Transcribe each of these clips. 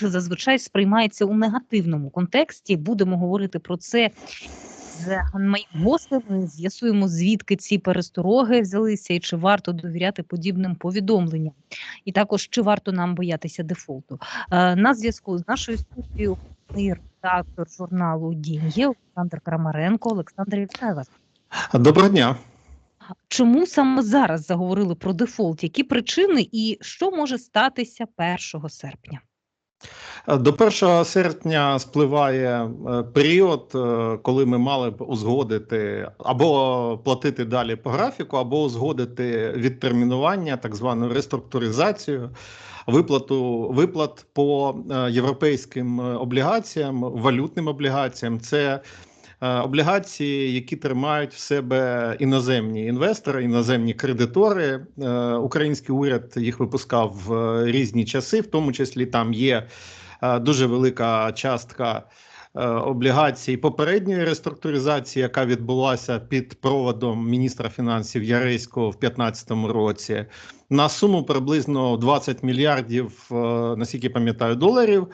зазвичай сприймається у негативному контексті. Будемо говорити про це з гостем. З'ясуємо, звідки ці перестороги взялися, і чи варто довіряти подібним повідомленням, і також чи варто нам боятися дефолту. Е, На зв'язку з нашою студією редактор журналу «Дін'є» Олександр Крамаренко. Олександр, вітаю вас. Доброго дня. Чому саме зараз заговорили про дефолт? Які причини і що може статися 1 серпня? До 1 серпня спливає е, період, е, коли ми мали б узгодити або платити далі по графіку, або узгодити відтермінування, так звану реструктуризацію, виплату виплат по е, європейським облігаціям, валютним облігаціям. Це Облігації, які тримають в себе іноземні інвестори, іноземні кредитори. Український уряд їх випускав в різні часи, в тому числі там є дуже велика частка облігацій попередньої реструктуризації, яка відбулася під проводом міністра фінансів Ярейського в 2015 році, на суму приблизно 20 мільярдів, наскільки пам'ятаю, доларів.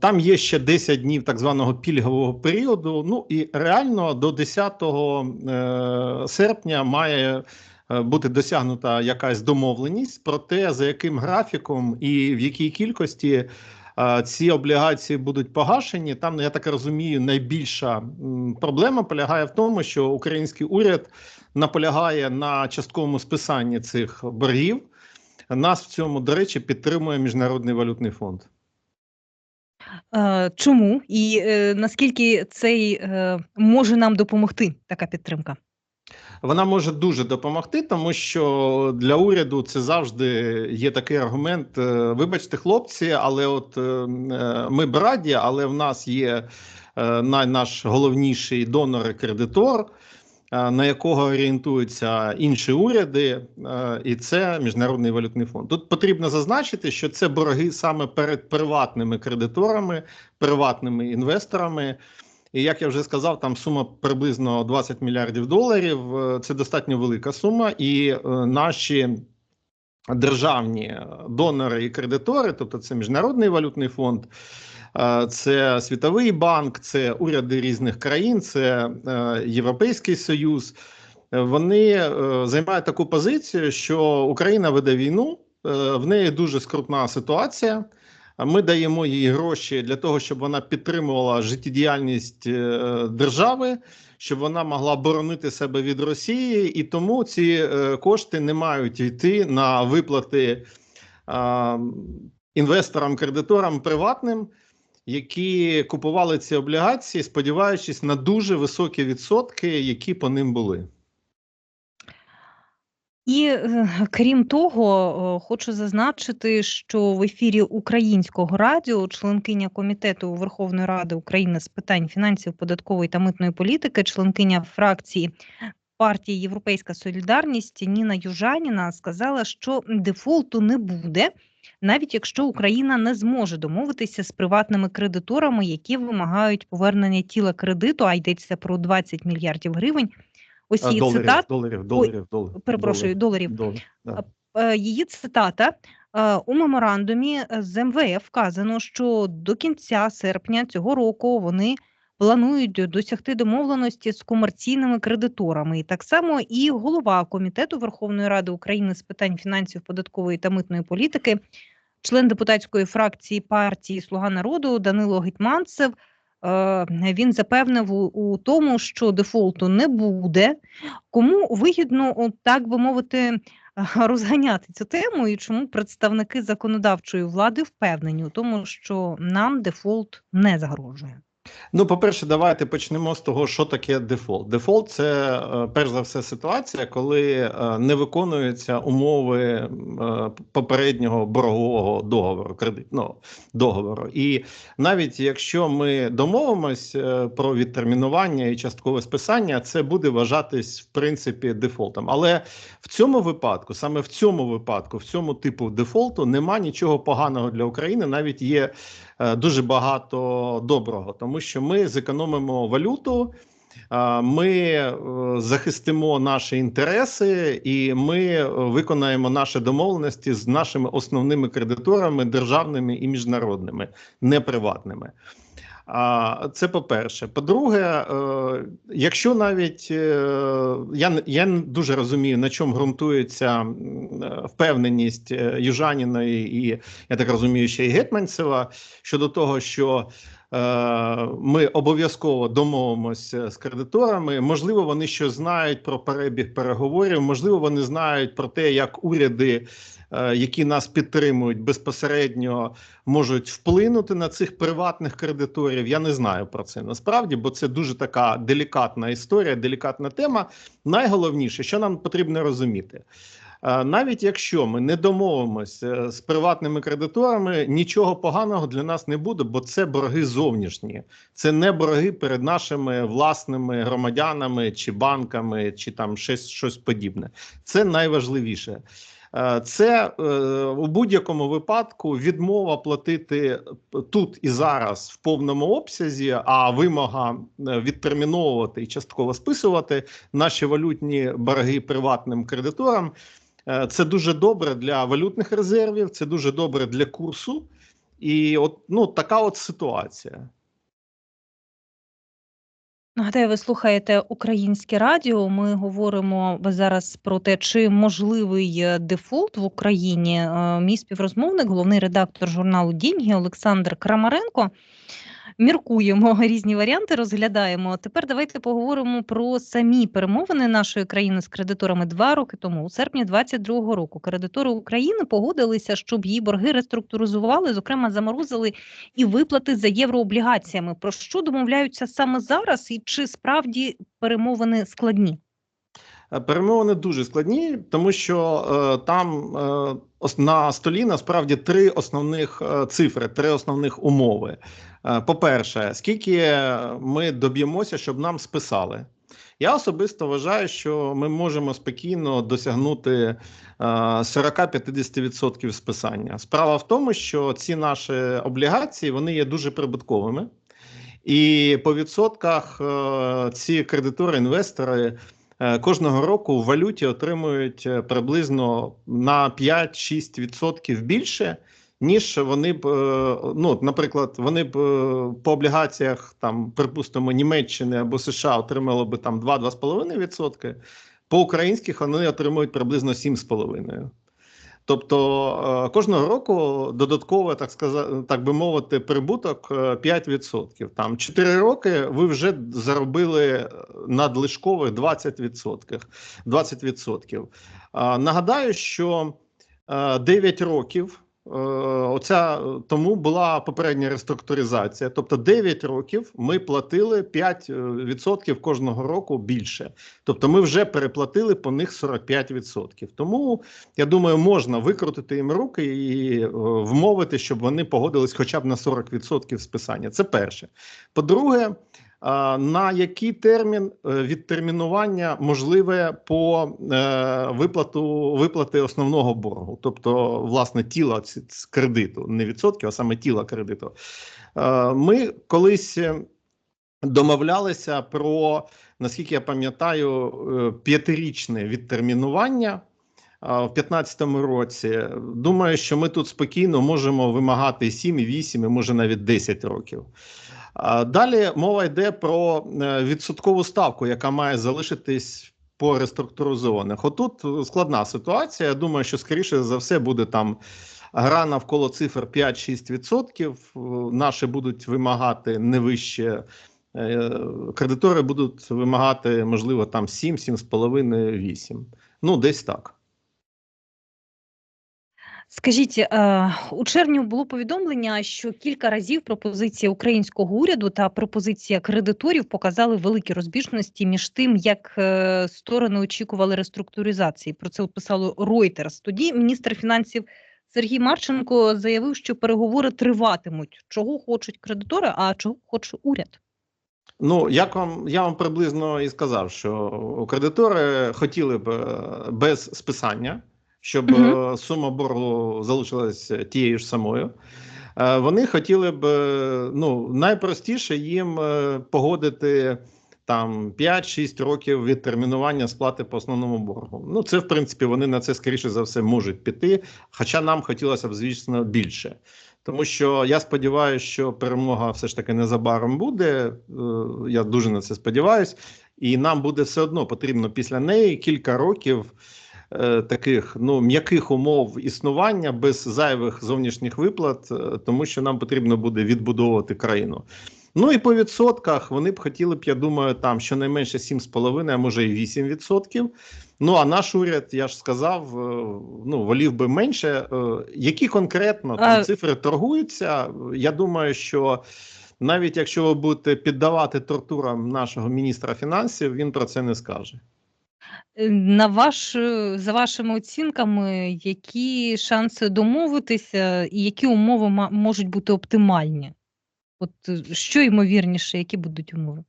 Там є ще 10 днів так званого пільгового періоду. Ну і реально до 10 е, серпня має е, бути досягнута якась домовленість про те, за яким графіком і в якій кількості е, ці облігації будуть погашені. Там я так розумію, найбільша проблема полягає в тому, що український уряд наполягає на частковому списанні цих боргів. Нас в цьому, до речі, підтримує Міжнародний валютний фонд. Е, чому і е, наскільки цей е, може нам допомогти така підтримка? Вона може дуже допомогти, тому що для уряду це завжди є такий аргумент. Вибачте, хлопці, але от ми б раді, але в нас є наш головніший донор і кредитор. Е, на якого орієнтуються інші уряди, е, і це міжнародний валютний фонд. Тут потрібно зазначити, що це борги саме перед приватними кредиторами, приватними інвесторами. І як я вже сказав, там сума приблизно 20 мільярдів доларів. Е, це достатньо велика сума, і наші державні донори і кредитори, тобто це міжнародний валютний фонд. Це Світовий банк, це уряди різних країн, це е, Європейський Союз. Вони е, займають таку позицію, що Україна веде війну, е, в неї дуже скрутна ситуація. Ми даємо їй гроші для того, щоб вона підтримувала життєдіяльність держави, щоб вона могла боронити себе від Росії, і тому ці кошти не мають йти на виплати інвесторам, кредиторам приватним які купували ці облігації, сподіваючись на дуже високі відсотки, які по ним були. І е, крім того, хочу зазначити, що в ефірі Українського радіо членкиня комітету Верховної Ради України з питань фінансів, податкової та митної політики, членкиня фракції партії Європейська Солідарність Ніна Южаніна сказала, що дефолту не буде навіть якщо Україна не зможе домовитися з приватними кредиторами, які вимагають повернення тіла кредиту, а йдеться про 20 мільярдів гривень. Ось її доларів, цитат доларів, доларів, доларів, перепрошую доларів. доларів да. Е, її цитата е, у меморандумі з МВФ вказано, що до кінця серпня цього року вони планують досягти домовленості з комерційними кредиторами. І так само і голова комітету Верховної Ради України з питань фінансів, податкової та митної політики член депутатської фракції партії Слуга народу Данило Гетьманцев. Е, він запевнив у тому, що дефолту не буде. Кому вигідно, так би мовити, розганяти цю тему, і чому представники законодавчої влади впевнені у тому, що нам дефолт не загрожує. Ну, по-перше, давайте почнемо з того, що таке дефолт. Дефолт це е, перш за все ситуація, коли е, не виконуються умови е, попереднього боргового договору, кредитного договору. І навіть якщо ми домовимось про відтермінування і часткове списання, це буде вважатись в принципі дефолтом. Але в цьому випадку, саме в цьому випадку, в цьому типу дефолту, нема нічого поганого для України. Навіть є дуже багато доброго, тому ми зекономимо валюту. ми е, захистимо наші інтереси, і ми е, виконаємо наші домовленості з нашими основними кредиторами державними і міжнародними, не приватними. Це по-перше. По-друге, е, якщо навіть я я дуже розумію, на чому ґрунтується впевненість Южаніної і я так розумію, ще й Гетманцева щодо того, що ми обов'язково домовимося з кредиторами. Можливо, вони щось знають про перебіг переговорів, можливо, вони знають про те, як уряди. е, Які нас підтримують безпосередньо можуть вплинути на цих приватних кредиторів. Я не знаю про це насправді, бо це дуже така делікатна історія, делікатна тема. Найголовніше, що нам потрібно розуміти. Навіть якщо ми не домовимося з приватними кредиторами, нічого поганого для нас не буде, бо це борги зовнішні, це не борги перед нашими власними громадянами чи банками, чи там щось, щось подібне. Це найважливіше. Е, Це е, у будь-якому випадку відмова платити тут і зараз в повному обсязі, а вимога е, відтерміновувати і частково списувати наші валютні борги приватним кредиторам. Е, Це дуже добре для валютних резервів, це дуже добре для курсу. І от ну така от ситуація. Нагадаю, ви слухаєте українське радіо. Ми говоримо зараз про те, чи можливий е, дефолт в Україні. Е, Мій співрозмовник, головний редактор журналу Діньги Олександр Крамаренко. Міркуємо різні варіанти, розглядаємо. Тепер давайте поговоримо про самі перемовини нашої країни з кредиторами два роки тому, у серпні 22-го року. Кредитори України погодилися, щоб її борги реструктуризували, зокрема, заморозили і виплати за єврооблігаціями. Про що домовляються саме зараз, і чи справді перемовини складні? Е, Перемовини дуже складні, тому що е, там е, на столі насправді три основних е, цифри, три основних умови. Е, по-перше, скільки ми доб'ємося, щоб нам списали. Я особисто вважаю, що ми можемо спокійно досягнути е, 40-50% списання. Справа в тому, що ці наші облігації вони є дуже прибутковими, і по відсотках е, ці кредитори, інвестори е, кожного року в валюті отримують е, приблизно на 5-6% більше. Ніж вони б, е, ну, наприклад, вони б е, по облігаціях, там, припустимо, Німеччини або США отримали б там 2-2,5%, по українських вони отримують приблизно 7,5%. Тобто е, кожного року додатково, так сказати, так би мовити, прибуток е, 5%. Там 4 роки ви вже заробили надлишкових 20%. 20%. Е, Нагадаю, що е, 9 років. Е, Оця тому була попередня реструктуризація. Тобто 9 років ми платили 5% кожного року більше. Тобто ми вже переплатили по них 45%. Тому я думаю, можна викрутити їм руки і е, вмовити, щоб вони погодились хоча б на 40% списання. Це перше. По-друге, на який термін е, відтермінування можливе по е, виплату виплати основного боргу, тобто власне тіла кредиту, не відсотків, а саме тіла кредиту. Е, Ми колись домовлялися про, наскільки я пам'ятаю, п'ятирічне відтермінування. В 2015 році думаю, що ми тут спокійно можемо вимагати 7, 8, і може навіть 10 років. Далі мова йде про е, відсоткову ставку, яка має залишитись по реструктуризованих. Отут складна ситуація. Я думаю, що скоріше за все буде там гра навколо цифр 5-6%. Е, Наші будуть вимагати не вище. е, Кредитори будуть вимагати, можливо, там 7, 7,5, 8. Ну, десь так. Скажіть, е, у червні було повідомлення, що кілька разів пропозиція українського уряду та пропозиція кредиторів показали великі розбіжності між тим, як е, сторони очікували реструктуризації. Про це писало Reuters. Тоді міністр фінансів Сергій Марченко заявив, що переговори триватимуть. Чого хочуть кредитори, а чого хоче уряд? Ну, як вам я вам приблизно і сказав, що кредитори хотіли б е, без списання, щоб е, сума боргу залишилась тією ж самою. Е, Вони хотіли б е, ну найпростіше їм е, погодити там 5-6 років відтермінування сплати по основному боргу. Ну, це в принципі вони на це скоріше за все можуть піти. Хоча нам хотілося б, звісно, більше. Тому що я сподіваюся, що перемога все ж таки незабаром буде. Е, Я дуже на це сподіваюся, і нам буде все одно потрібно після неї кілька років е, таких ну м'яких умов існування без зайвих зовнішніх виплат, е, тому що нам потрібно буде відбудовувати країну. Ну і по відсотках вони б хотіли б, я думаю, там щонайменше 7,5, а може і 8 відсотків. Ну а наш уряд, я ж сказав, е, ну волів би менше. Е, Які конкретно там цифри торгуються? Я думаю, що навіть якщо ви будете піддавати тортурам нашого міністра фінансів, він про це не скаже. Е, На ваш, е, за вашими оцінками, які шанси домовитися і які умови можуть бути оптимальні? От що ймовірніше, які будуть умови?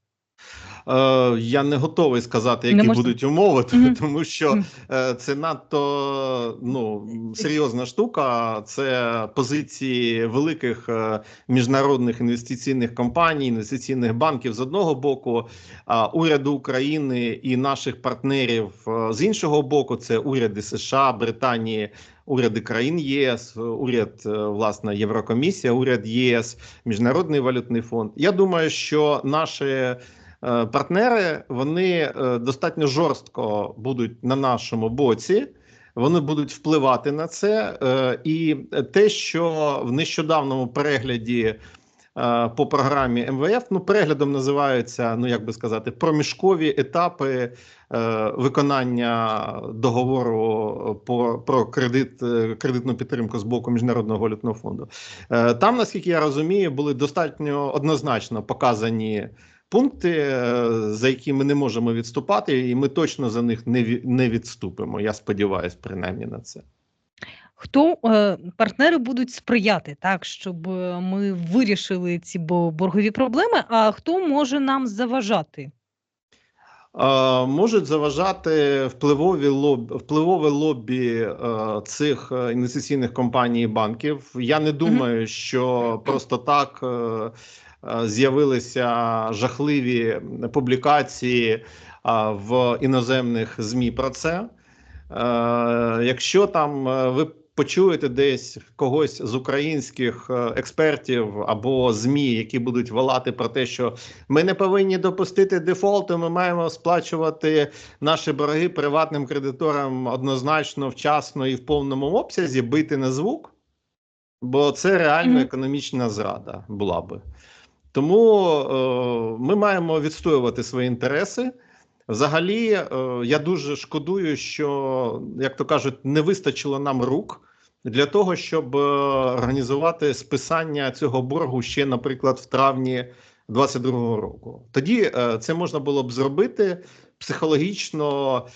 Е, я не готовий сказати, які можна? будуть умови, Мгм. тому що е, це надто ну серйозна штука. Це позиції великих е, міжнародних інвестиційних компаній, інвестиційних банків з одного боку, уряду України і наших партнерів е, з іншого боку. Це уряди США, Британії. Уряди країн ЄС, уряд власне Єврокомісія, уряд ЄС, Міжнародний валютний фонд. Я думаю, що наші е, партнери вони е, достатньо жорстко будуть на нашому боці. Вони будуть впливати на це, Е, і те, що в нещодавному перегляді е, по програмі МВФ, ну переглядом називаються, ну як би сказати, проміжкові етапи е, виконання договору по про кредит, е, кредитну підтримку з боку міжнародного валютного фонду. Е, Там, наскільки я розумію, були достатньо однозначно показані пункти, е, за які ми не можемо відступати, і ми точно за них не відступимо. Я сподіваюся, принаймні на це. Хто е, партнери будуть сприяти так, щоб е, ми вирішили ці боргові проблеми, а хто може нам заважати? Можуть заважати впливові лоб, впливове лобі цих інвестиційних компаній і банків. Я не думаю, що просто так з'явилися жахливі публікації е, в іноземних ЗМІ про це. Е, Якщо там е, ви почуєте десь когось з українських е, експертів або ЗМІ, які будуть волати про те, що ми не повинні допустити дефолту, ми маємо сплачувати наші борги приватним кредиторам однозначно, вчасно і в повному обсязі, бити на звук, бо це реально економічна зрада була би. Тому е, ми маємо відстоювати свої інтереси. Взагалі, е, я дуже шкодую, що, як то кажуть, не вистачило нам рук для того, щоб е, організувати списання цього боргу ще, наприклад, в травні 22-го року. Тоді це можна було б зробити психологічно.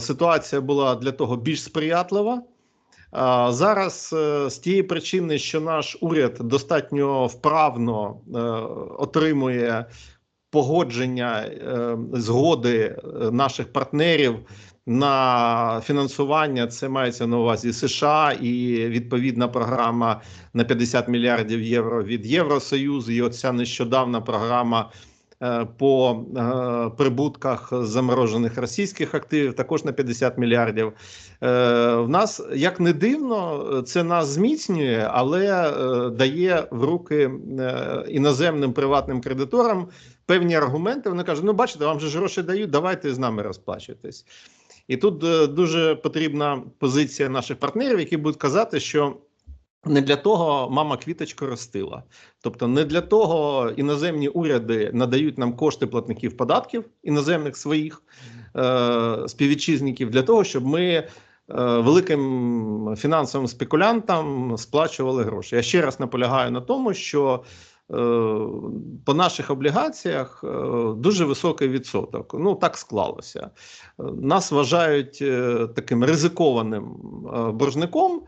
Ситуація була для того більш сприятлива. Зараз е, з тієї причини, що наш уряд достатньо вправно е, отримує погодження е, згоди наших партнерів на фінансування, це мається на увазі США і відповідна програма на 50 мільярдів євро від Євросоюзу. І оця нещодавна програма. Е, По е, прибутках заморожених російських активів також на 50 мільярдів. Е, в нас як не дивно, це нас зміцнює, але дає в руки іноземним приватним кредиторам певні аргументи. Вони кажуть: ну бачите, вам же гроші дають, давайте з нами розплачуйтесь. І тут дуже потрібна позиція наших партнерів, які будуть казати, що. Не для того мама квіточку ростила, тобто не для того іноземні уряди надають нам кошти платників податків іноземних своїх е, співвітчизників для того, щоб ми е, великим фінансовим спекулянтам сплачували гроші. Я ще раз наполягаю на тому, що е, по наших облігаціях е, дуже високий відсоток. Ну так склалося. Е, Нас вважають е, таким ризикованим е, боржником.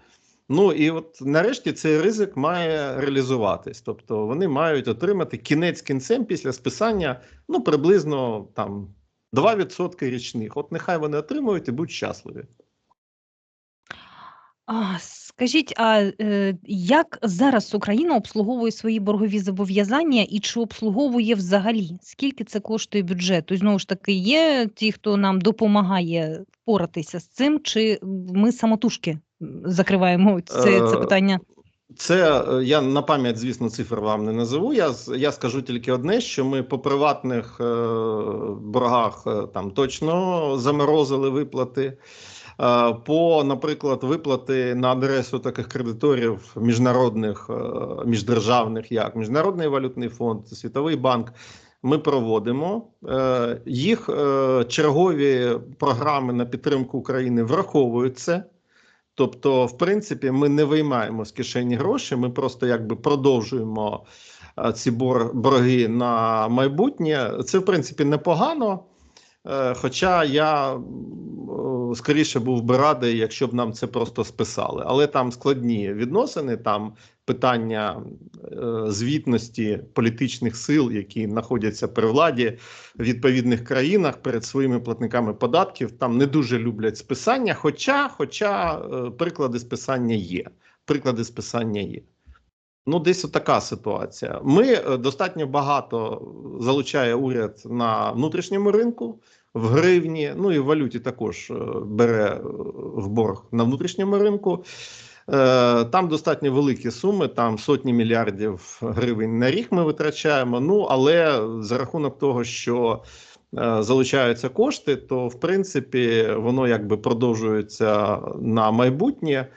Ну і от нарешті цей ризик має реалізуватись. Тобто вони мають отримати кінець кінцем після списання ну приблизно там 2% річних. От нехай вони отримують і будуть щасливі. А, Скажіть, а е, як зараз Україна обслуговує свої боргові зобов'язання і чи обслуговує взагалі? Скільки це коштує бюджету? І знову ж таки, є ті, хто нам допомагає впоратися з цим, чи ми самотужки закриваємо це, це Е, питання? Це е, я на пам'ять, звісно, цифр вам не назову. Я я скажу тільки одне: що ми по приватних е, боргах е, там точно заморозили виплати. Е, По, наприклад, виплати на адресу таких кредиторів міжнародних, е, міждержавних, як Міжнародний валютний фонд, Світовий банк. Ми проводимо Е, їх е, чергові програми на підтримку України враховують це. Тобто, в принципі, ми не виймаємо з кишені гроші, ми просто якби продовжуємо е, ці бор- борги на майбутнє. Це, в принципі, непогано. Е, Хоча я скоріше був би радий, якщо б нам це просто списали. Але там складні відносини, там питання е, звітності політичних сил, які знаходяться при владі в відповідних країнах перед своїми платниками податків. Там не дуже люблять списання. Хоча, хоча е, приклади списання є. Приклади списання є. Ну, десь така ситуація. Ми е, достатньо багато залучає уряд на внутрішньому ринку в гривні, ну і в валюті також е, бере е, в борг на внутрішньому ринку. Там достатньо великі суми, там сотні мільярдів гривень на рік ми витрачаємо. Ну але за рахунок того, що залучаються кошти, то в принципі воно якби продовжується на майбутнє.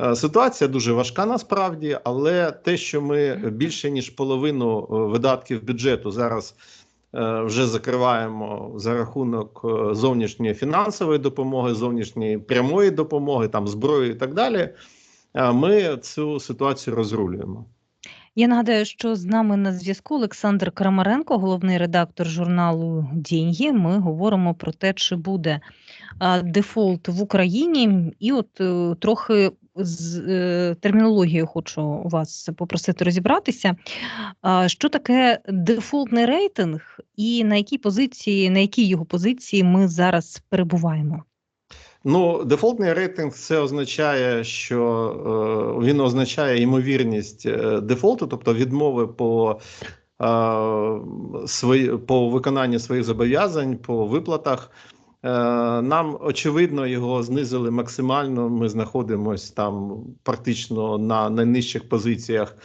Е, Ситуація дуже важка насправді, але те, що ми більше ніж половину е, видатків бюджету зараз е, вже закриваємо за рахунок зовнішньої фінансової допомоги, зовнішньої прямої допомоги, там зброї і так далі. Ми цю ситуацію розрулюємо. Я нагадаю, що з нами на зв'язку Олександр Крамаренко, головний редактор журналу Діньги. Ми говоримо про те, чи буде дефолт в Україні, і от трохи з е, термінологією хочу вас попросити розібратися. А, що таке дефолтний рейтинг, і на якій позиції, на якій його позиції ми зараз перебуваємо? Ну, дефолтний рейтинг це означає, що е, він означає ймовірність е, дефолту, тобто відмови по, е, свої, по виконанню своїх зобов'язань, по виплатах. Е, нам очевидно його знизили максимально. Ми знаходимося там практично на найнижчих позиціях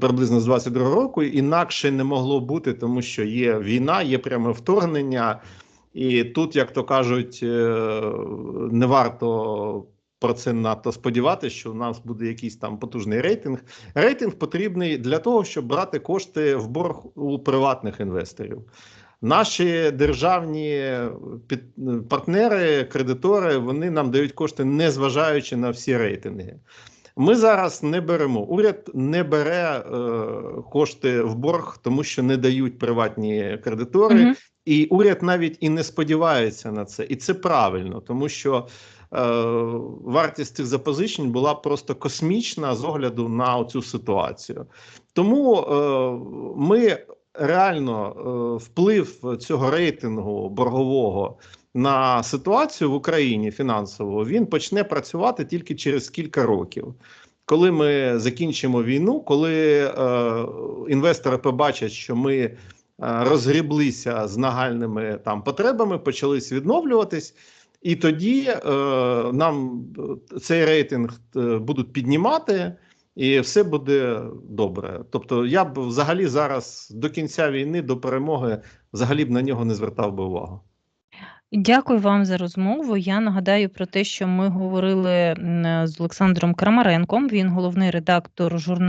приблизно з 22 року. Інакше не могло бути, тому що є війна, є пряме вторгнення. І тут, як то кажуть, е, не варто про це надто сподіватися, що у нас буде якийсь там потужний рейтинг. Рейтинг потрібний для того, щоб брати кошти в борг у приватних інвесторів. Наші державні під... партнери, кредитори, вони нам дають кошти, не зважаючи на всі рейтинги. Ми зараз не беремо. Уряд не бере е, кошти в борг, тому що не дають приватні кредитори. Мгм. І уряд навіть і не сподівається на це, і це правильно, тому що е, вартість цих запозичень була просто космічна з огляду на цю ситуацію. Тому е, ми реально е, вплив цього рейтингу боргового на ситуацію в Україні фінансово він почне працювати тільки через кілька років. Коли ми закінчимо війну, коли е, інвестори побачать, що ми е, розгріблися з нагальними там потребами, почались відновлюватись, і тоді е, нам е, цей рейтинг будуть піднімати, і все буде добре. Тобто, я б взагалі зараз до кінця війни, до перемоги, взагалі б на нього не звертав би увагу. Дякую вам за розмову. Я нагадаю про те, що ми говорили з Олександром Крамаренком. Він головний редактор журналу.